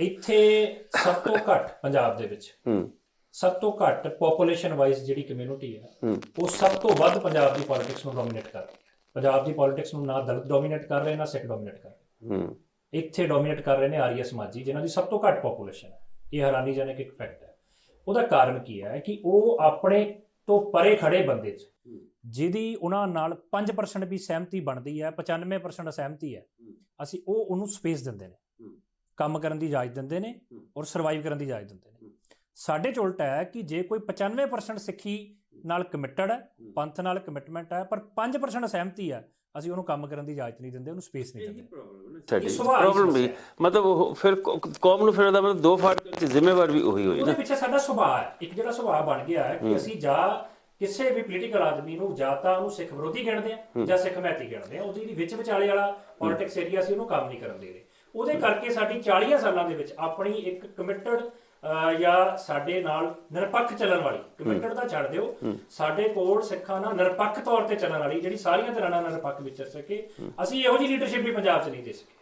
ਇੱਥੇ ਸਭ ਤੋਂ ਘੱਟ ਪੰਜਾਬ ਦੇ ਵਿੱਚ ਹੂੰ। ਸਭ ਤੋਂ ਘੱਟ ਪੋਪੂਲੇਸ਼ਨ ਵਾਈਜ਼ ਜਿਹੜੀ ਕਮਿਊਨਿਟੀ ਹੈ ਉਹ ਸਭ ਤੋਂ ਵੱਧ ਪੰਜਾਬ ਦੀ ਪੋਲਿਟਿਕਸ ਨੂੰ ਡੋਮਿਨੇਟ ਕਰ ਰਹੀ ਹੈ। ਪੰਜਾਬ ਦੀ ਪੋਲਿਟਿਕਸ ਨੂੰ ਨਾ ਦਲਿਤ ਡੋਮਿਨੇਟ ਕਰ ਰਹੇ ਨਾ ਸਿੱਖ ਡੋਮਿਨੇਟ ਕਰ ਰਹੇ। ਹੂੰ। ਇੱਥੇ ਡੋਮਿਨੇਟ ਕਰ ਰਹੇ ਨੇ ਆਰੀਆ ਸਮਾਜੀ ਜਿਨ੍ਹਾਂ ਦੀ ਸਭ ਤੋਂ ਘੱਟ ਪੋਪੂਲੇਸ਼ਨ ਹੈ। ਇਹ ਹੈਰਾਨੀਜਨਕ ਇੱਕ ਫੈਕਟ ਹੈ। ਉਹਦਾ ਕਾਰਨ ਕੀ ਹੈ ਕਿ ਉਹ ਆਪਣੇ ਤੋਂ ਪਰੇ ਖੜੇ ਬੰਦੇ 'ਚ ਜਿਹਦੀ ਉਹਨਾਂ ਨਾਲ 5% ਵੀ ਸਹਿਮਤੀ ਬਣਦੀ ਹੈ 95% ਅਸਹਿਮਤੀ ਹੈ। ਅਸੀਂ ਉਹ ਉਹਨੂੰ ਸਪੇਸ ਦਿੰਦੇ ਨੇ। ਕੰਮ ਕਰਨ ਦੀ ਇਜਾਜ਼ਤ ਦਿੰਦੇ ਨੇ। ਔਰ ਸਰਵਾਈਵ ਕਰਨ ਦੀ ਇਜਾਜ਼ਤ ਦਿੰਦੇ ਨੇ। ਸਾਡੇ ਚ ਉਲਟਾ ਹੈ ਕਿ ਜੇ ਕੋਈ 95% ਸਿੱਖੀ ਨਾਲ ਕਮਿਟਡ ਹੈ। ਪੰਥ ਨਾਲ ਕਮਿਟਮੈਂਟ ਹੈ ਪਰ 5% ਅਸਹਿਮਤੀ ਹੈ ਅਸੀਂ ਉਹਨੂੰ ਕੰਮ ਕਰਨ ਦੀ ਇਜਾਜ਼ਤ ਨਹੀਂ ਦਿੰਦੇ ਉਹਨੂੰ ਸਪੇਸ ਨਹੀਂ ਦਿੰਦੇ ਸਾਡੀ ਇਹ ਪ੍ਰੋਬਲਮ ਵੀ ਮਤਲਬ ਉਹ ਫਿਰ ਕੌਮ ਨੂੰ ਫਿਰ ਉਹਦਾ ਮਤਲਬ ਦੋ ਫਾੜ ਤੇ ਜ਼ਿੰਮੇਵਾਰ ਵੀ ਉਹੀ ਹੋਈ ਉਹਦੇ ਪਿੱਛੇ ਸਾਡਾ ਸੁਭਾਅ ਹੈ ਇੱਕ ਜਿਹੜਾ ਸੁਭਾਅ ਬਣ ਗਿਆ ਹੈ। ਕਿ ਅਸੀਂ ਜਾਂ ਕਿਸੇ ਵੀ ਪੋਲੀਟੀਕਲ ਆਦਮੀ ਨੂੰ ਜਾਂ ਤਾਂ ਉਹਨੂੰ ਸਿੱਖ ਵਿਰੋਧੀ ਗਿਣਦੇ ਆ ਹੂੰ। ਜਾਂ ਸਿੱਖ ਮੈਤੀ ਗਿਣਦੇ ਆ ਉਹਦੀ ਜਿਹੜੀ ਵਿੱਚ ਵਿਚਾਲੇ ਵਾਲਾ ਪੋਲਿਟਿਕਸ ਏਰੀਆ ਸੀ ਉਹਨੂੰ ਕੰਮ ਨਹੀਂ ਕਰਨ ਦੇ ਰਹੇ ਉਹਦੇ ਕਰਕੇ ਸਾਡੀ 40 ਸਾਲਾਂ ਦੇ ਵਿੱਚ ਆਪਣੀ ਇੱਕ ਕਮਿਟਡ ਜਾਂ ਸਾਡੇ ਨਾਲ ਨਿਰਪੱਖ ਚੱਲਣ ਵਾਲੀ ਕਮਿਟਡ ਦਾ ਛੱਡ ਦਿਓ। ਸਾਡੇ ਕੋਲ ਸਿੱਖਾਂ ਨਾਲ ਨਿਰਪੱਖ ਤੌਰ ਤੇ ਚੱਲਣ ਵਾਲੀ ਜਿਹੜੀ ਸਾਰੀਆਂ ਤਰ੍ਹਾਂ ਨਾਲ ਨਿਰਪੱਖ ਵਿਚਰ ਸਕੇ ਅਸੀਂ ਇਹੋ ਜਿਹੀ ਲੀਡਰਸ਼ਿਪ ਵੀ ਪੰਜਾਬ 'ਚ ਨਹੀਂ ਦੇ ਸਕੇ